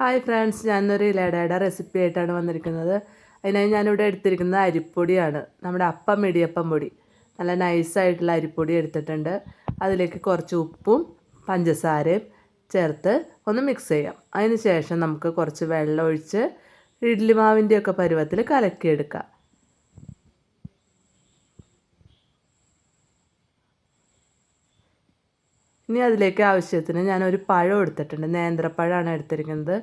Hi friends ഞാനൊരു ലഡയുടെ recipe ആയിട്ടാണ് വന്നിരിക്കുന്നത്. അതിനായി ഞാനിവിടെ എടുത്തിരിക്കുന്നത് അരിപ്പൊടിയാണ്. നമ്മുടെ അപ്പം ഇടിയപ്പം പൊടി. നല്ല നൈസായിട്ടുള്ള അരിപ്പൊടി എടുത്തിട്ടുണ്ട്. അതിലേക്ക് കുറച്ച് ഉപ്പും പഞ്ചസാരയും ചേർത്ത് ഒന്ന് മിക്സ് ചെയ്യാം. അതിന് ശേഷം നമുക്ക് കുറച്ച് വെള്ളം ഒഴിച്ച് ഇഡ്ഡലി മാവിന്റെയൊക്കെ പരുവത്തിൽ കലക്കിയെടുക്കാം. ഇനി അതിലേക്ക് ആവശ്യത്തിന് ഞാനൊരു പഴം എടുത്തിട്ടുണ്ട്. നേന്ത്രപ്പഴമാണ് എടുത്തിരിക്കുന്നത്.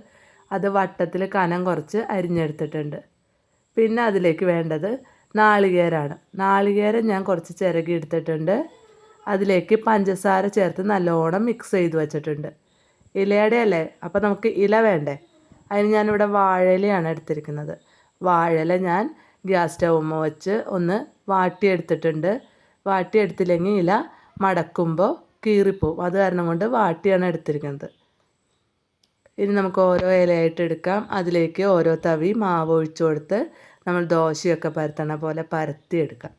അത് വട്ടത്തിൽ കനം കുറച്ച് അരിഞ്ഞെടുത്തിട്ടുണ്ട്. പിന്നെ അതിലേക്ക് വേണ്ടത് നാളികേരമാണ് നാളികേരം ഞാൻ കുറച്ച് ചിരകി എടുത്തിട്ടുണ്ട്. അതിലേക്ക് പഞ്ചസാര ചേർത്ത് നല്ലോണം മിക്സ് ചെയ്ത് വെച്ചിട്ടുണ്ട്. ഇലയുടെ അല്ലേ അപ്പോൾ നമുക്ക് ഇല വേണ്ടേ? അതിന് ഞാനിവിടെ വാഴയിലയാണ് എടുത്തിരിക്കുന്നത്. വാഴയില ഞാൻ ഗ്യാസ് സ്റ്റൗമ്മ വെച്ച് ഒന്ന് വാട്ടിയെടുത്തിട്ടുണ്ട്. വാട്ടിയെടുത്തില്ലെങ്കിൽ ഇല മടക്കുമ്പോൾ കീറിപ്പോവും. അത് കാരണം കൊണ്ട് വാട്ടിയാണ് എടുത്തിരിക്കുന്നത്. ഇനി നമുക്ക് ഓരോ ഇലയായിട്ട് എടുക്കാം. അതിലേക്ക് ഓരോ തവി മാവ് ഒഴിച്ചു കൊടുത്ത് നമ്മൾ ദോശയൊക്കെ പരത്തണ പോലെ പരത്തി പരത്തിയെടുക്കാം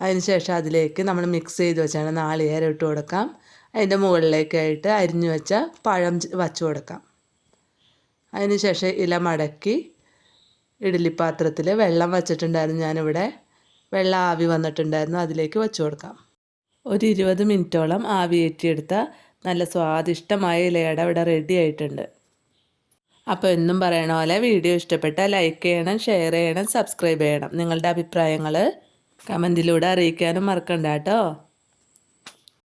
അതിനുശേഷം അതിലേക്ക് നമ്മൾ മിക്സ് ചെയ്ത് വെച്ചാണ് നാളികേരം ഇട്ട് കൊടുക്കാം. അതിന്റെ മുകളിലേക്കായിട്ട് അരിഞ്ഞു വെച്ച പഴം വച്ചു കൊടുക്കാം. അതിനുശേഷം ഇല മടക്കി ഇഡ്ഡലിപ്പാത്രത്തിൽ വെള്ളം വച്ചിട്ടുണ്ടായിരുന്നു ഞാനിവിടെ. വെള്ളം ആവി വന്നിട്ടുണ്ടായിരുന്നു. അതിലേക്ക് വെച്ചു കൊടുക്കാം. ഒരു ഇരുപത് മിനിറ്റോളം ആവി ഏറ്റിയെടുത്ത നല്ല സ്വാദിഷ്ടമായ ഇലയട ഇവിടെ റെഡി ആയിട്ടുണ്ട്. അപ്പോൾ എന്നും പറയണ പോലെ വീഡിയോ ഇഷ്ടപ്പെട്ടാൽ ലൈക്ക് ചെയ്യണം ഷെയർ ചെയ്യണം സബ്സ്ക്രൈബ് ചെയ്യണം. നിങ്ങളുടെ അഭിപ്രായങ്ങൾ കമന്റിലൂടെ അറിയിക്കാനും മറക്കണ്ട കേട്ടോ.